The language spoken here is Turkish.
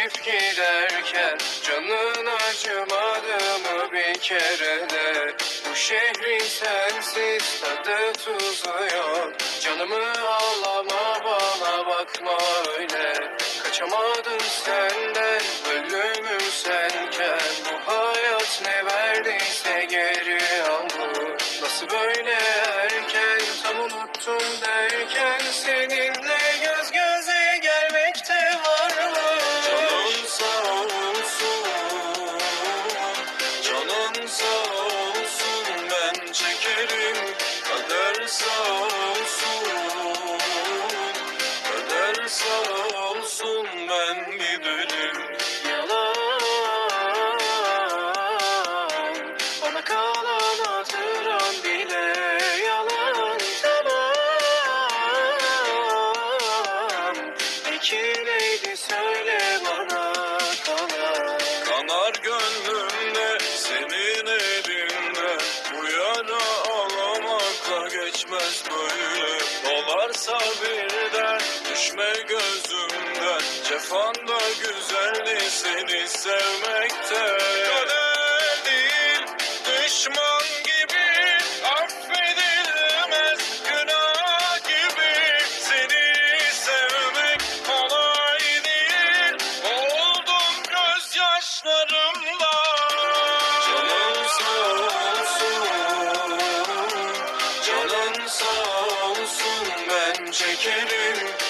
Çekip giderken Canın acımadı mı bir kere de? Bu şehrin sensiz tadı tuzu yok. Canımı ağlama bana bakma öyle. Kaçamadım senden ölümüm senken. Bu hayat ne verdiyse geri al bu. Nasıl böyle erken tam unuttum derken Seninle Sağ olsun ben giderim Yalan. Bana kalan hatıram bile yalan. Tamam. Peki söyle bana kalan. Kanar gönlümde senin elinde Bu yara ağlamakla geçmez böyle. Dolarsa birden düşme gözümden Cefanda güzeldi seni sevmekte. Kader değil düşman gibi affedilmez. Günah gibi seni sevmek kolay değil. Oldum gözyaşlarımla. Canın sağ olsun Canın sağ olsun. Ben çekerim